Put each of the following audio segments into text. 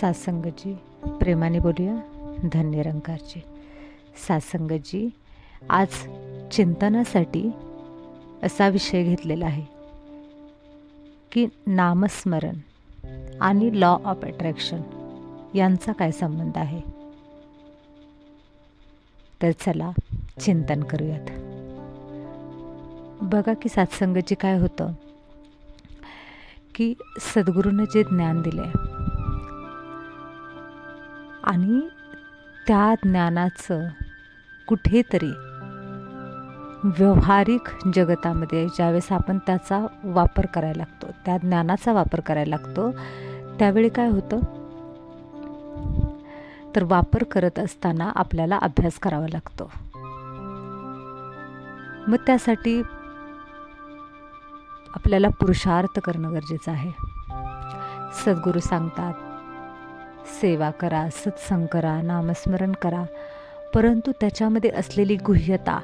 सासंगजी प्रेमाने बोलूया धन्य रंगारजी सासंगजी आज चिंतनासाठी असा विषय घेतलेला आहे की नामस्मरण आणि लॉ ऑफ अट्रॅक्शन यांचा काय संबंध आहे? तर चला चिंतन करूयात. बघा की सत्संगची काय होतं की सद्गुरूनं जे ज्ञान दिले आणि त्या ज्ञानाचं कुठेतरी व्यावहारिक जगतामध्ये ज्यावेळेस आपण त्याचा वापर करायला लागतो त्या ज्ञानाचा वापर करायला लागतो त्यावेळी काय होतं? तर वापर करत असताना आपल्याला अभ्यास करावा लागतो. मग त्यासाठी आपल्याला पुरुषार्थ करणं गरजेचं आहे. सद्गुरू सांगतात सेवा करा सत्संग करा नामस्मरण करा परंतु त्याच्यामध्ये असलेली गुह्यता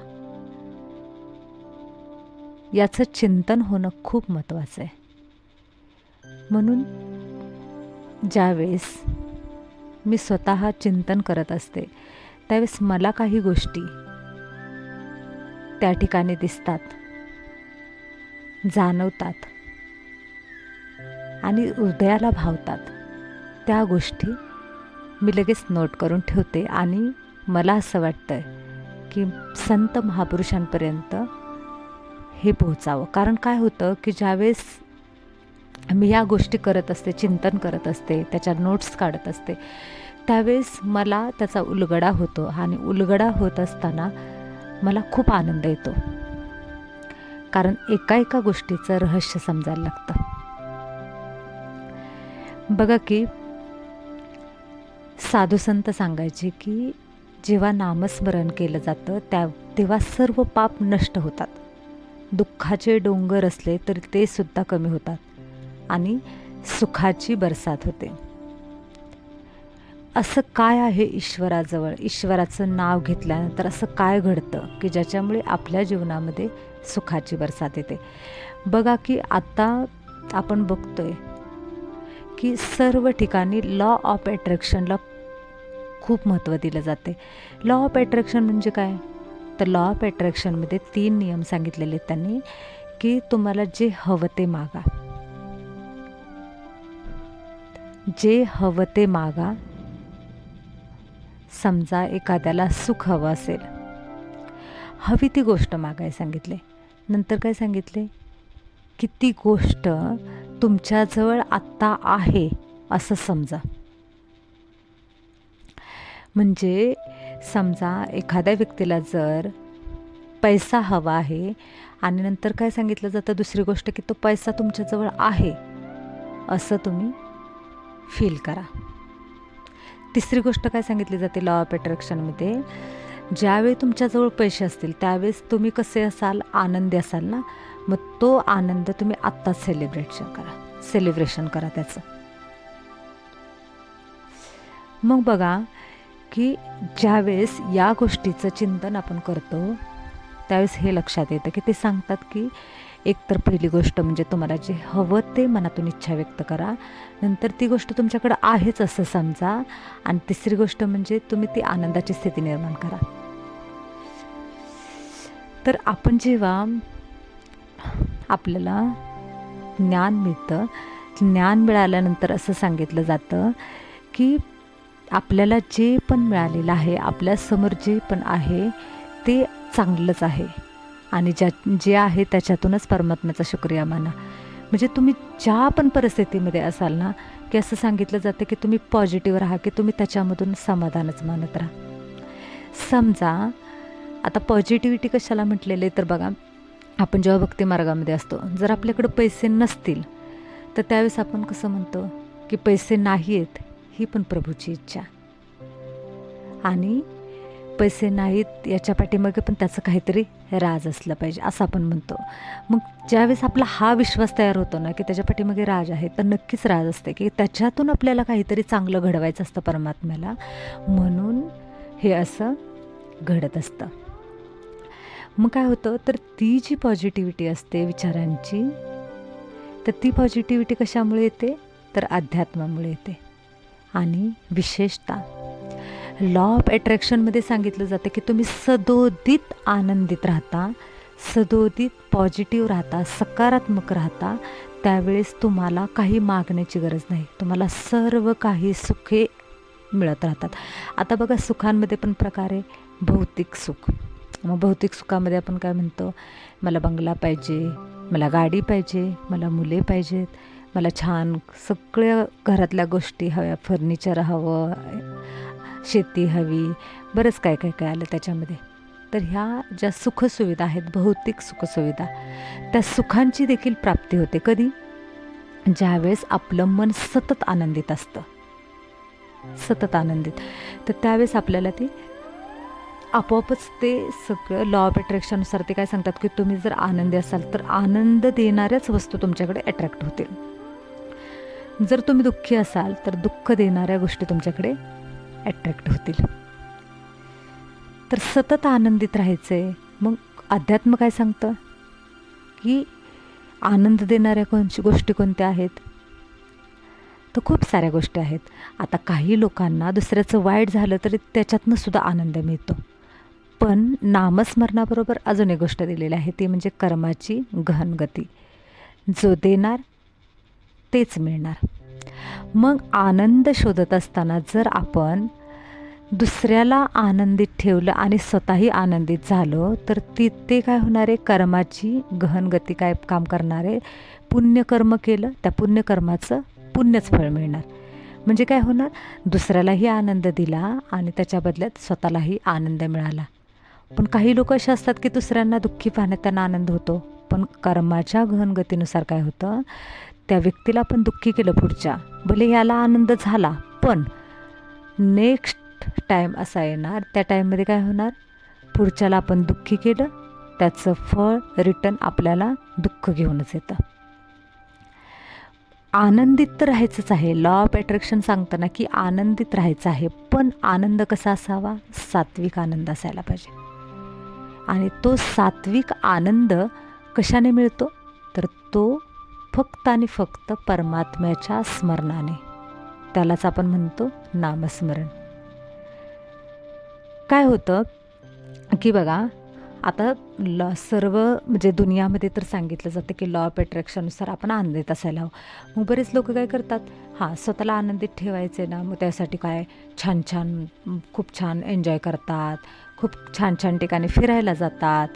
याचं चिंतन होणं खूप महत्त्वाचं आहे. म्हणून ज्यावेळेस मी स्वतः चिंतन करत असते त्यावेळेस मला काही गोष्टी त्या ठिकाणी दिसतात जाणवतात आणि हृदयाला भावतात. त्या गोष्टी मी लगेच नोट करून ठेवते आणि मला असं वाटतं आहे की संत महापुरुषांपर्यंत हे पोहोचावं. कारण काय होतं की ज्यावेळेस मी या गोष्टी करत असते चिंतन करत असते त्याच्या नोट्स काढत असते त्यावेळेस मला त्याचा उलगडा होतो आणि उलगडा होत असताना मला खूप आनंद येतो. कारण एका एका गोष्टीचं रहस्य समजायला लागतं. बघा की साधुसंत सांगायचे की जेव्हा नामस्मरण केलं जातं त्या तेव्हा सर्व पाप नष्ट होतात. दुःखाचे डोंगर असले तर ते सुद्धा कमी होतात आणि सुखाची बरसात होते. असं काय आहे ईश्वराजवळ? ईश्वराचं नाव घेतल्यानंतर असं काय घडतं की ज्याच्यामुळे आपल्या जीवनामध्ये सुखाची बरसात येते? बघा की आता आपण बघतोय की सर्व ठिकाणी लॉ ऑफ अट्रॅक्शनला खूप महत्त्व दिलं जाते. लॉ ऑफ अट्रॅक्शन म्हणजे काय? तर लॉ ऑफ अट्रॅक्शनमध्ये तीन नियम सांगितलेले आहेत त्यांनी की तुम्हाला जे हवं ते मागा. जे हवं ते मागा. समजा एखाद्याला सुख हवं असेल. हवी ती गोष्ट मागाय सांगितले. नंतर काय सांगितले? की ती गोष्ट तुमच्याजवळ आत्ता आहे असं समजा. म्हणजे समजा एखाद्या व्यक्तीला जर पैसा हवा आहे आणि नंतर काय सांगितलं जातं दुसरी गोष्ट की तो पैसा तुमच्याजवळ आहे असं तुम्ही फील करा. तिसरी गोष्ट काय सांगितली जाते लॉ ऑफ अट्रॅक्शनमध्ये ज्यावेळी तुमच्याजवळ पैसे असतील त्यावेळेस तुम्ही कसे असाल आनंदी असाल ना मग तो आनंद तुम्ही आत्ताच सेलिब्रेशन करा. सेलिब्रेशन करा त्याचं. मग बघा की ज्यावेळेस या गोष्टीचं चिंतन आपण करतो त्यावेळेस हे लक्षात येतं की ते सांगतात की एकतर पहिली गोष्ट म्हणजे तुम्हाला जे हवं ते मनातून इच्छा व्यक्त करा. नंतर ती गोष्ट तुमच्याकडं आहेच असं समजा. आणि तिसरी गोष्ट म्हणजे तुम्ही ती आनंदाची स्थिती निर्माण करा. तर आपण जेव्हा आपल्याला ज्ञान मिळतं ज्ञान मिळाल्यानंतर असं सांगितलं जातं की आपल्याला जे पण मिळालेलं आहे आपल्यासमोर जे पण आहे ते चांगलंच आहे. आणि ज्या जे आहे त्याच्यातूनच परमात्म्याचा शुक्रिया माना. म्हणजे तुम्ही ज्या पण परिस्थितीमध्ये असाल ना की असं सांगितलं जातं की तुम्ही पॉझिटिव्ह राहा की तुम्ही त्याच्यामधून समाधानच मानत राहा. समजा आता पॉझिटिव्हिटी कशाला म्हटलेले तर बघा आपण जेव्हा भक्ती मार्गामध्ये असतो जर आपल्याकडं पैसे नसतील तर त्यावेळेस आपण कसं म्हणतो की पैसे नाही आहेत ही पण प्रभूची इच्छा. आणि पैसे नाहीत याच्या पाठीमागे पण त्याचं काहीतरी राज असलं पाहिजे असं आपण म्हणतो. मग ज्यावेळेस आपला हा विश्वास तयार होतो ना की त्याच्या पाठीमागे राज आहे तर नक्कीच राज असते की त्याच्यातून आपल्याला काहीतरी चांगलं घडवायचं असतं परमात्म्याला. म्हणून हे असं घडत असतं. मग काय होतं तर ती जी पॉझिटिव्हिटी असते विचारांची तर ती पॉझिटिव्हिटी कशामुळे येते? तर अध्यात्मामुळे येते. आणि विशेषतः लॉ ऑफ अट्रॅक्शनमध्ये सांगितलं जातं की तुम्ही सदोदित आनंदित राहता सदोदित पॉझिटिव्ह राहता सकारात्मक राहता त्यावेळेस तुम्हाला काही मागण्याची गरज नाही. तुम्हाला सर्व काही सुखे मिळत राहतात. आता बघा सुखांमध्ये पण प्रकार आहे भौतिक सुख. मग भौतिक सुखामध्ये आपण काय म्हणतो? मला बंगला पाहिजे मला गाडी पाहिजे मला मुले पाहिजेत मला छान सगळ्या घरातल्या गोष्टी हव्या फर्निचर हवं शेती हवी बरंच काय काय काय आलं त्याच्यामध्ये. तर ह्या ज्या सुखसुविधा आहेत भौतिक सुखसुविधा त्या सुखांची देखील प्राप्ती होते. कधी? ज्यावेळेस आपलं मन सतत आनंदित असतं. सतत आनंदित. तर त्यावेळेस आपल्याला ते आपोआपच ते सगळं लॉ ऑफ अट्रॅक्शननुसार ते काय सांगतात की तुम्ही जर आनंदी असाल तर आनंद देणाऱ्याच वस्तू तुमच्याकडे अट्रॅक्ट होतील. जर तुम्ही दुःखी असाल तर दुःख देणाऱ्या गोष्टी तुमच्याकडे ॲट्रॅक्ट होतील. तर सतत आनंदित राहायचं. आहे मग अध्यात्म काय सांगतं? की आनंद देणाऱ्या कोणची गोष्टी कोणत्या आहेत? तर खूप साऱ्या गोष्टी आहेत. आता काही लोकांना दुसऱ्याचं वाईट झालं तरी त्याच्यातनं सुद्धा आनंद मिळतो. पण नामस्मरणाबरोबर अजून एक गोष्ट दिलेली आहे ती म्हणजे कर्माची गहनगती जो देणार तेच मिळणार. मग आनंद शोधत असताना जर आपण दुसऱ्याला आनंदित ठेवलं आणि स्वतःही आनंदित झालो तर ती ते काय होणार? आहे कर्माची गहन गती काय काम करणार? आहे पुण्यकर्म केलं त्या पुण्यकर्माचं पुण्यच फळ मिळणार. म्हणजे काय होणार? दुसऱ्यालाही आनंद दिला आणि त्याच्या बदल्यात स्वतःलाही आनंद मिळाला. पण काही लोक असे असतात की दुसऱ्यांना दुःखी पाहण्यात त्यांना आनंद होतो. पण कर्माच्या गहनगतीनुसार काय होतं? त्या व्यक्तीला पण दुःखी केलं पुढच्या. भले ह्याला आनंद झाला पण नेक्स्ट टाईम असा येणार. त्या टाईममध्ये काय होणार? पुढच्याला आपण दुःखी केलं त्याचं फळ रिटर्न आपल्याला दुःख घेऊनच येतं. आनंदित तर राहायचंच आहे. लॉ ऑफ अट्रॅक्शन सांगताना की आनंदित राहायचं आहे पण आनंद कसा असावा? सात्विक आनंद असायला पाहिजे. आणि तो सात्विक आनंद कशाने मिळतो? तर तो फक्त आणि फक्त परमात्म्याच्या स्मरणाने. त्यालाच आपण म्हणतो नामस्मरण. काय होतं की बघा आता ल सर्व म्हणजे दुनियामध्ये तर सांगितलं जातं की लॉ ऑफ अट्रॅक्शननुसार आपण आनंदित असायला हवं. मग बरेच लोक काय करतात? हां स्वतःला आनंदित ठेवायचे ना मग त्यासाठी काय? छान छान खूप छान एन्जॉय करतात. खूप छान छान ठिकाणी फिरायला जातात.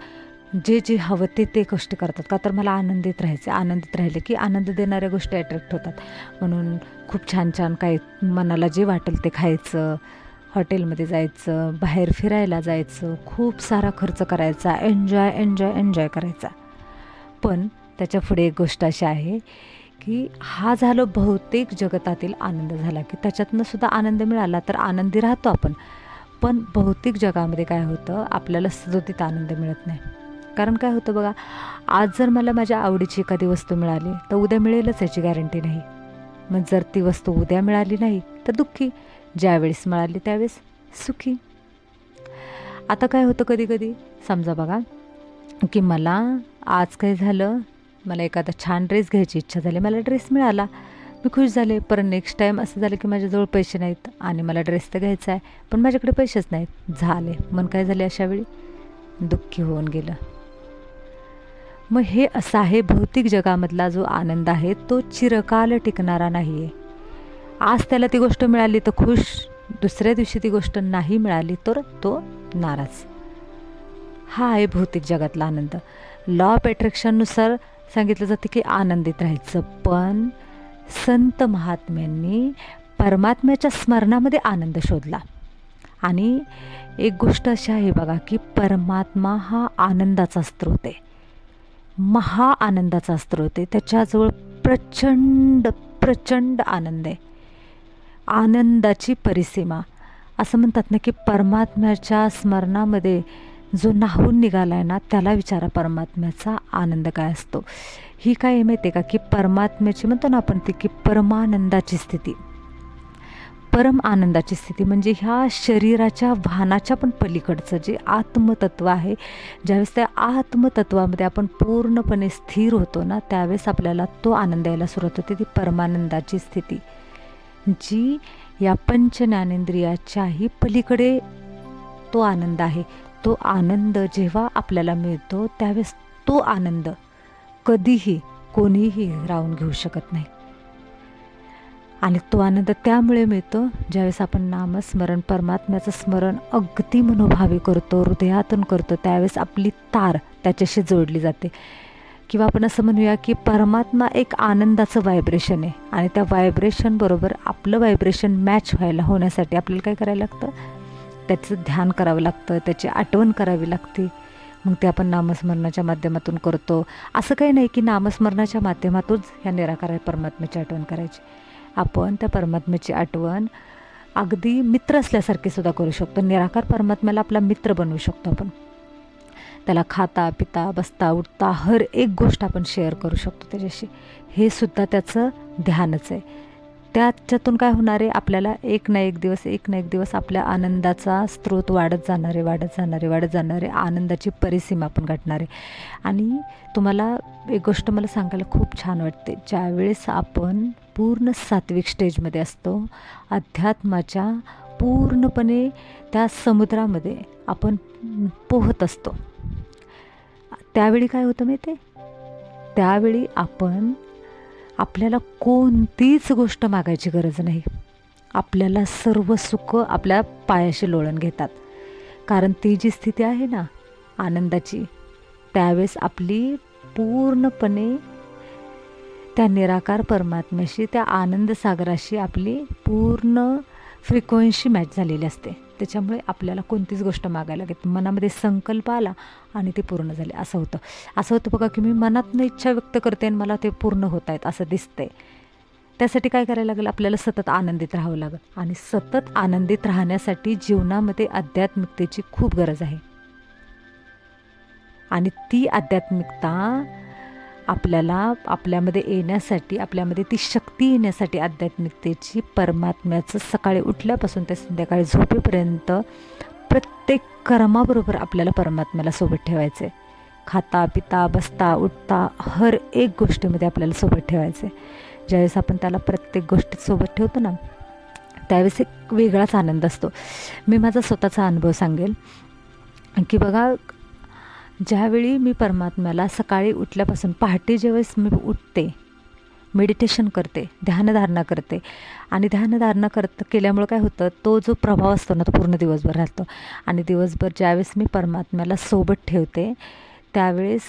जे जे हवं ते ते गोष्टी करतात. का तर मला आनंदित राहायचं आनंदित राहिलं की आनंद देणाऱ्या गोष्टी अट्रॅक्ट होतात. म्हणून खूप छान छान काय मनाला जे वाटेल ते खायचं हॉटेलमध्ये जायचं बाहेर फिरायला जायचं खूप सारा खर्च करायचा एन्जॉय एन्जॉय एन्जॉय करायचा. पण त्याच्या पुढे एक गोष्ट अशी आहे की हा झालो बहुतेक जगतातील आनंद झाला की त्याच्यातनं सुद्धा आनंद मिळाला तर आनंदी राहतो आपण. पण भौतिक जगामध्ये काय होतं आपल्याला सदोतीत आनंद मिळत नाही. कारण काय होतं बघा आज जर मला माझ्या आवडीची एखादी वस्तू मिळाली तर उद्या मिळेलच याची गॅरंटी नाही. मग जर ती वस्तू उद्या मिळाली नाही तर दुःखी. ज्यावेळेस मिळाली त्यावेळेस सुखी. आता काय होतं कधी कधी समजा बघा की मला आज काय झालं मला एखादा छान ड्रेस घ्यायची इच्छा झाली मला ड्रेस मिळाला. मी खुश झाले पण नेक्स्ट टाईम असं झालं की माझ्याजवळ पैसे नाहीत आणि मला ड्रेस तर घ्यायचा आहे पण माझ्याकडे पैसेच नाहीत. झाले. मन काय झाले अशावेळी? दुःखी होऊन गेलं. मग हे असं आहे भौतिक जगामधला जो आनंद आहे तो चिरकाल टिकणारा नाही आहे आज त्याला ती गोष्ट मिळाली तर खुश दुसऱ्या दिवशी ती गोष्ट नाही मिळाली तर तो नाराज. हा आहे भौतिक जगातला आनंद. लॉ ऑफ अट्रॅक्शननुसार सांगितलं जातं की आनंदित राहायचं पण संत महात्म्यांनी परमात्म्याच्या स्मरणामध्ये आनंद शोधला. आणि एक गोष्ट अशी आहे बघा की परमात्मा हा आनंदाचा स्रोत आहे. महा आनंदाचा स्रोत आहे. त्याच्याजवळ प्रचंड प्रचंड आनंद आहे. आनंदाची परिसीमा. असं म्हणतात ना की परमात्म्याच्या स्मरणामध्ये जो नाहून निघाला आहे ना त्याला विचारा परमात्म्याचा आनंद काय असतो. ही काय माहिती आहे का? की परमात्म्याची म्हणतो ना आपण ती की परमानंदाची स्थिती. परम आनंदाची स्थिती म्हणजे ह्या शरीराच्या भानाच्या पण पलीकडचं जे आत्मतत्व आहे ज्यावेळेस त्या आत्मतत्वामध्ये आपण पूर्णपणे स्थिर होतो ना त्यावेळेस आपल्याला तो आनंद यायला सुरुवात होते ती परमानंदाची स्थिती. जी या पंचज्ञानेंद्रियाच्याही पलीकडे तो आनंद आहे. तो आनंद जेव्हा आपल्याला मिळतो त्यावेळेस तो आनंद कधीही कोणीही राहून घेऊ शकत नाही. आणि तो आनंद त्यामुळे मिळतो ज्यावेळेस आपण नामस्मरण परमात्म्याचं स्मरण अगदी मनोभावी करतो हृदयातून करतो त्यावेळेस आपली तार त्याच्याशी जोडली जाते. किंवा आपण असं म्हणूया की परमात्मा एक आनंदाचं व्हायब्रेशन आहे आणि त्या व्हायब्रेशनबरोबर आपलं व्हायब्रेशन मॅच व्हायला होण्यासाठी आपल्याला काय करायला लागतं? त्याचं ध्यान करावं लागतं त्याची आठवण करावी लागते. मग ते आपण नामस्मरणाच्या माध्यमातून करतो. असं काही नाही की नामस्मरणाच्या माध्यमातूनच ह्या निराकार परमात्म्याची आठवण करायची. आपण त्या परमात्म्याची आठवण अगदी मित्र असल्यासारखे सुद्धा करू शकतो. निराकार परमात्म्याला आपला मित्र बनवू शकतो आपण. त्याला खाता पिता बसता उठता हर एक गोष्ट आपण शेअर करू शकतो त्याच्याशी. हे सुद्धा त्याचं ध्यानच आहे. त्याच्यातून काय होणार आहे? आपल्याला एक ना एक दिवस एक ना एक दिवस आपल्या आनंदाचा स्रोत वाढत जाणार आहे वाढत जाणार आहे वाढत जाणार आहे. आनंदाची परिसीमा आपण गाठणार आहे. आणि तुम्हाला एक गोष्ट मला सांगायला खूप छान वाटते. ज्यावेळेस आपण पूर्ण सात्विक स्टेजमध्ये असतो. अध्यात्माच्या पूर्णपणे त्या समुद्रामध्ये आपण पोहत असतो. त्यावेळी काय होतं माहिती त्यावेळी आपण आपल्याला कोणतीच गोष्ट मागायची गरज नाही. आपल्याला सर्व सुख आपल्या पायाशी लोळण घेतात. कारण ती जी स्थिती आहे ना आनंदाची त्यावेळेस आपली पूर्णपणे त्या निराकार परमात्म्याशी त्या आनंदसागराशी आपली पूर्ण फ्रिक्वेन्सी मॅच झालेली असते. त्याच्यामुळे आपल्याला कोणतीच गोष्ट मागायला लागेल मनामध्ये संकल्प आला आणि ते पूर्ण झाले. असं होतं. असं होतं बघा की मी मनातनं इच्छा व्यक्त करते आणि मला ते पूर्ण होत आहेत असं दिसतंय. त्यासाठी काय करायला लागेल? आपल्याला सतत आनंदित राहावं लागेल. आणि सतत आनंदित राहण्यासाठी जीवनामध्ये आध्यात्मिकतेची खूप गरज आहे. आणि ती आध्यात्मिकता आपल्याला आपल्यामध्ये येण्यासाठी आपल्यामध्ये ती शक्ती येण्यासाठी आध्यात्मिकतेची परमात्म्याचं सकाळी उठल्यापासून ते संध्याकाळी झोपेपर्यंत प्रत्येक कर्माबरोबर आपल्याला परमात्म्याला सोबत ठेवायचे खाता पिता बसता उठता हर एक गोष्टीमध्ये आपल्याला सोबत ठेवायचे ज्यावेळेस आपण त्याला प्रत्येक गोष्टीत सोबत ठेवतो ना त्यावेळेस एक वेगळाच आनंद असतो. मी माझा स्वतःचा अनुभव सांगेल की बघा ज्यावेळी मी परमात्म्याला सकाळी उठल्यापासून पहाटे ज्यावेळेस मी उठते मेडिटेशन करते ध्यानधारणा करते आणि ध्यानधारणा करत केल्यामुळं काय होतं तो जो प्रभाव असतो ना तो पूर्ण दिवसभर राहतो. आणि दिवसभर ज्यावेळेस मी परमात्म्याला सोबत ठेवते त्यावेळेस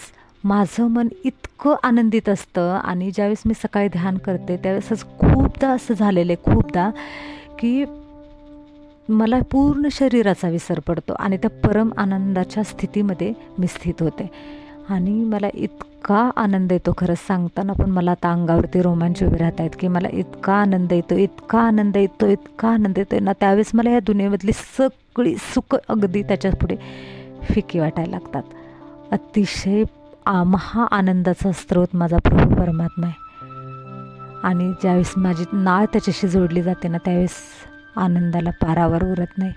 माझं मन इतकं आनंदित असतं आणि ज्यावेळेस मी सकाळी ध्यान करते त्यावेळेस खूपदा असं झालेलं आहे खूपदा की मला पूर्ण शरीराचा विसर पडतो आणि त्या परम आनंदाच्या स्थितीमध्ये मी स्थित होते. आणि मला इतका आनंद येतो खरंच सांगताना पण मला आता अंगावरती रोमांच उभे राहत आहेत की मला इतका आनंद येतो इतका आनंद येतो इतका आनंद येतो ना त्यावेळेस मला या दुनियेमधली सगळी सुख अगदी त्याच्या पुढे फिकी वाटायला लागतात. अतिशय आ महा आनंदाचा स्रोत माझा प्रभू परमात्मा आहे. आणि ज्यावेळेस माझी नाळ त्याच्याशी जोडली जाते ना त्यावेळेस आनंदाला पारावर उरत नाही.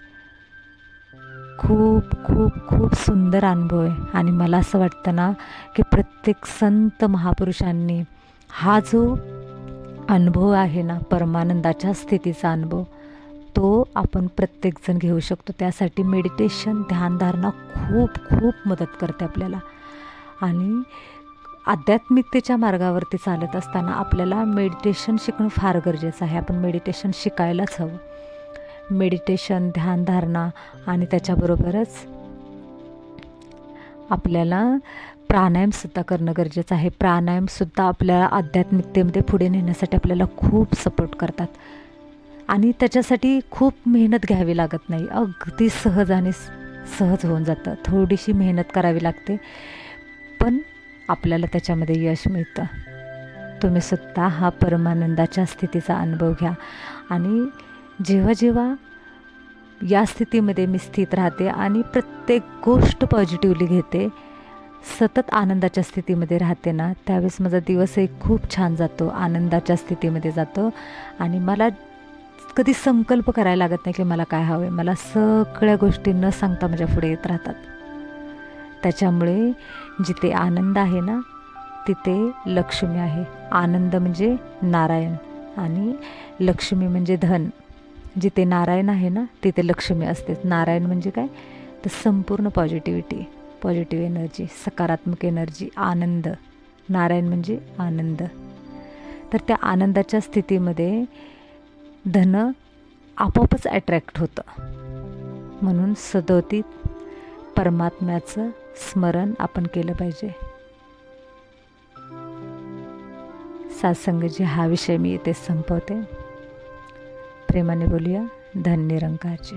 खूप खूप खूप सुंदर अनुभव आहे. आणि मला असं वाटतं ना की प्रत्येक संत महापुरुषांनी हा जो अनुभव आहे ना परमानंदाच्या स्थितीचा अनुभव तो आपण प्रत्येकजण घेऊ शकतो. त्यासाठी मेडिटेशन ध्यानधारणा खूप खूप मदत करते आपल्याला. आणि आध्यात्मिकतेच्या मार्गावरती चालत असताना आपल्याला मेडिटेशन शिकणं फार गरजेचं आहे. आपण मेडिटेशन शिकायलाच हवं. मेडिटेशन ध्यानधारणा आणि त्याच्याबरोबरच आपल्याला प्राणायामसुद्धा करणं गरजेचं आहे. प्राणायामसुद्धा आपल्याला आध्यात्मिकतेमध्ये पुढे नेण्यासाठी आपल्याला खूप सपोर्ट करतात. आणि त्याच्यासाठी खूप मेहनत घ्यावी लागत नाही. अगदी सहज आणि सहज होऊन जातं. थोडीशी मेहनत करावी लागते. पण आपल्याला त्याच्यामध्ये यश मिळतं. तुम्ही सुद्धा हा परमानंदाच्या स्थितीचा अनुभव घ्या. आणि जेव्हा जेव्हा या स्थितीमध्ये मी स्थित राहते आणि प्रत्येक गोष्ट पॉझिटिव्हली घेते सतत आनंदाच्या स्थितीमध्ये राहते ना त्यावेळेस माझा दिवसही खूप छान जातो आनंदाच्या स्थितीमध्ये जातो. आणि मला कधी संकल्प करायला लागत नाही की मला काय हवं आहे मला सगळ्या गोष्टी न सांगता माझ्या पुढे येत राहतात. त्याच्यामुळे जिथे आनंद आहे ना तिथे लक्ष्मी आहे. आनंद म्हणजे नारायण आणि लक्ष्मी म्हणजे धन. जिथे नारायण आहे ना तिथे लक्ष्मी असते नारायण म्हणजे काय? तर संपूर्ण पॉझिटिव्हिटी पॉझिटिव्ह एनर्जी सकारात्मक एनर्जी आनंद. नारायण म्हणजे आनंद. तर त्या आनंदाच्या स्थितीमध्ये धन आपोआपच अट्रॅक्ट होतं. म्हणून सदोतीत परमात्म्याचं स्मरण आपण केलं पाहिजे. सात्संगजी हा विषय मी इथे संपवते. प्रेमाने बोलूया धन निरंकारचे